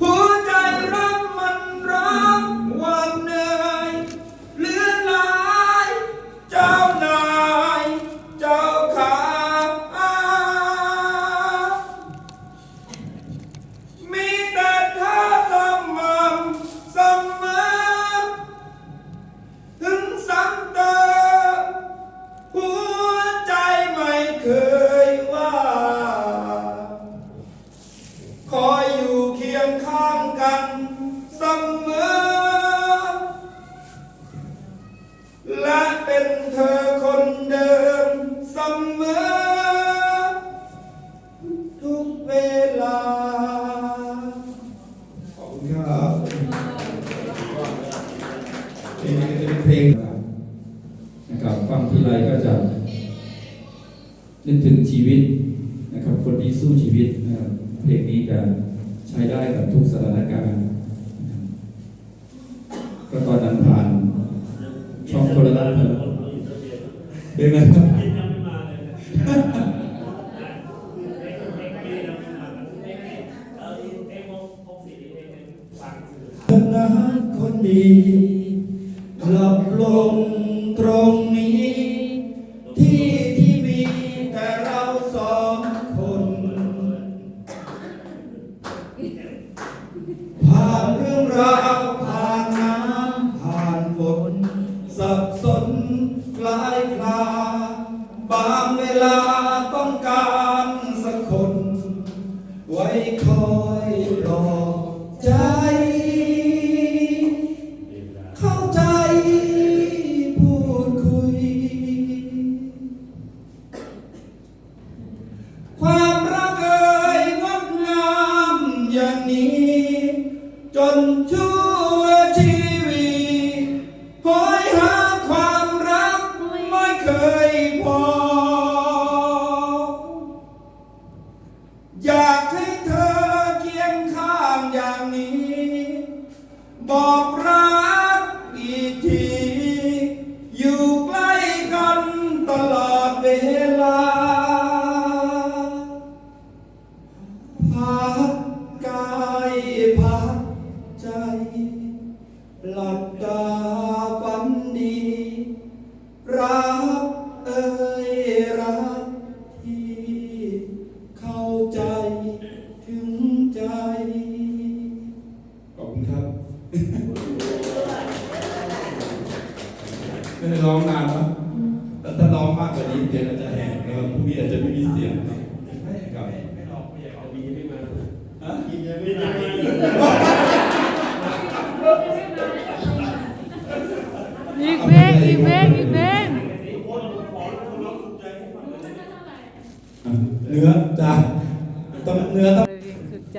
หัว เพลงนะเป็นเพลงนะครับฟังทีไรก็จะนึกถึงชีวิตนะครับ คนที่สู้ชีวิตนะครับเพลงนี้จะใช้ได้กับทุกสถานการณ์ก็ตอนนั้นผ่านช่องโทรทัศน์เป็นไงครับนะคนดี จนชั่วชีวิตหอยหาความรักไม่เคยพอ อยากให้เธอเคียงข้างอย่างนี้ บอกรัก ไม่ได้ร้องนานครับแต่ถ้าร้องมากกว่านี้เพลงอาจจะแหกนะครับพรุ่งนี้อาจจะไม่มีเสียงครับครับไม่ออกไม่อยากเอาบีไม่มาฮะกินยังไม่ได้อีกเพลงอีกเพลงอีกเพลงเนื้อจ้าต้องเนื้อต้องสุดใจ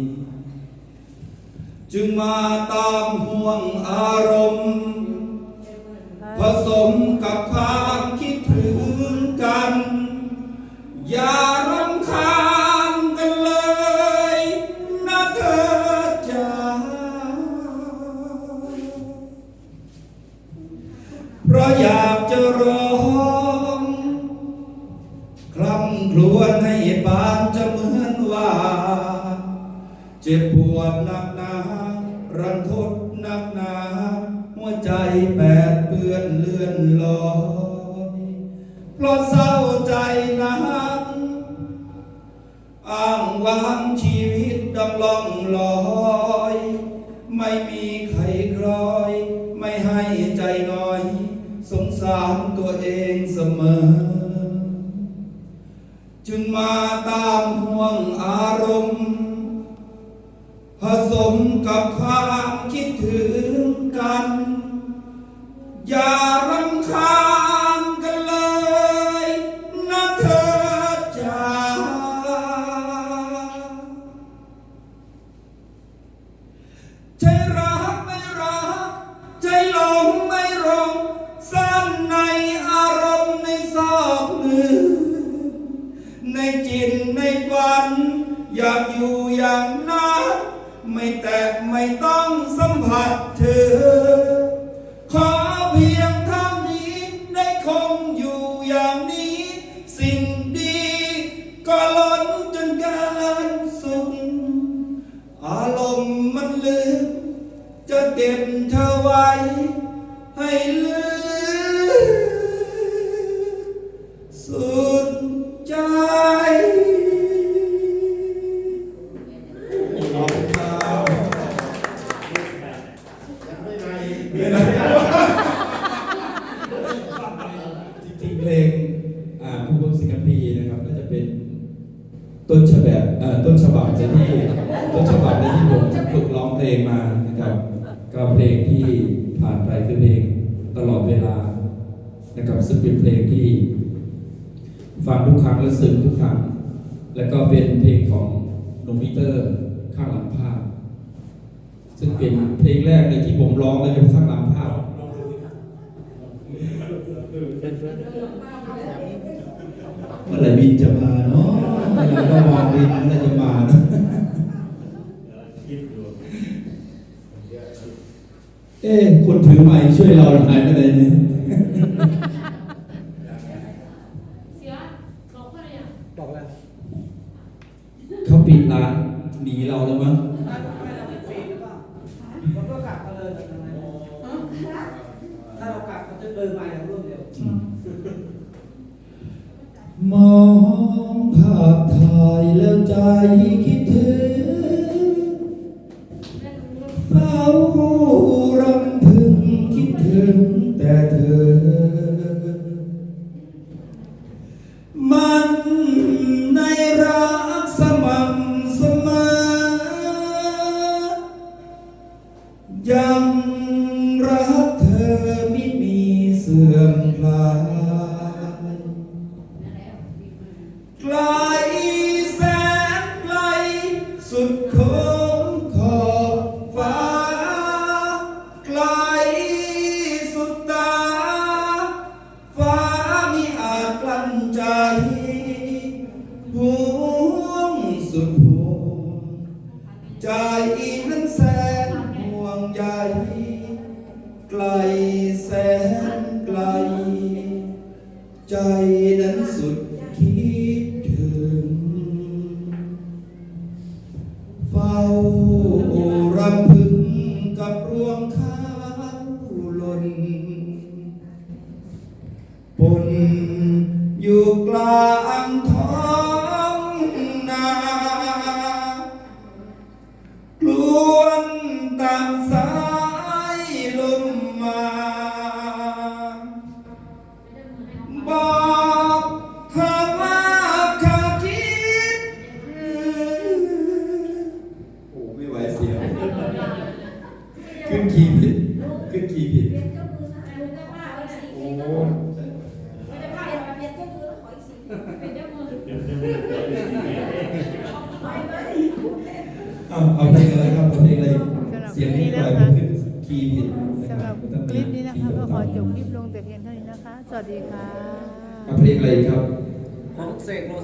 จึงมาตามห่วงอารมณ์ ผสมกับความคิดถึงกัน อย่ารำคาญกันเลยนะเธอจ้าเพราะอยากจะร้องคร่ำครวญให้ปานจะเหมือนว่า เจ็บปวดหนัก ใจนักอ้างว้างชีวิตดำล่องลอย ไม่มีใครคลอย ไม่ให้ใจน้อย สงสารตัวเองเสมอ จึงมาตามห่วงอารมณ์ ผสมกับความคิดถึงกันย่า ใจรักไม่รัก ใจหลงไม่หลงสั้นในอารมณ์ในซอกมือในจิตในฝัน อยากอยู่อย่างนั้น ไม่แตะไม่ต้องสัมผัสเธอ ก็บเธอไว้ ให้ลืมสุดใจขอบคุณครับไม่ได้จริงๆเพลงอ่าผู้พงศิกัมพีนะครับ ก็จะเป็นต้นฉบับเอ่อต้นฉบับจะที่ต้นฉบับในที่ผมฝึกร้องเพลงมานะครับ ก็เพลงที่ผ่านไปคือเพลงตลอดเวลานะครับซึ่งเป็นเพลงที่ฟังทุกครั้งและซึ้งทุกครั้งแล้วก็เป็นเพลงของโนมิเตอร์ข้างหลังภาพ ซึ่งเป็นเพลงแรกเลยที่ผมร้องแล้วเป็นข้างหลังภาพเมื่อไหร่บินจะมาเนาะเมื่อไหร่ก็มองบินเมื่อไหร่จะมาเนาะ คิดอยู่ เอ๊ะคนถือไม้ช่วยเราหายไปไหนเนี่ยเสียบอกว่าอะไรอะบอกแล้วเขาปิดร้านหนีเราแล้วมั้งถ้าไม่เราเป็นฟรีหรือเปล่าเราก็กลับมาเลยแบบนั้นถ้าเรากลับก็จะเดินมาอย่างรวดเร็วมองภาพถ่ายแล้วใจคิด ยั ไกลแสนไกล ใจนั้นสุดคิดถึง เฝ้ารำพึงกับรวงข้าวหล่นปนอยู่กลาง เอาเอาเพลงอะไรครับเอาเพลงอะไรเสียงนี้หน่อยผมขึ้นคีย์ผิดสำหรับคลิปนี้นะคะก็ขอจบคลิปลงแต่เพียงเท่านี้นะคะ สวัสดีค่ะเอาเพลงอะไรครับของเสกโล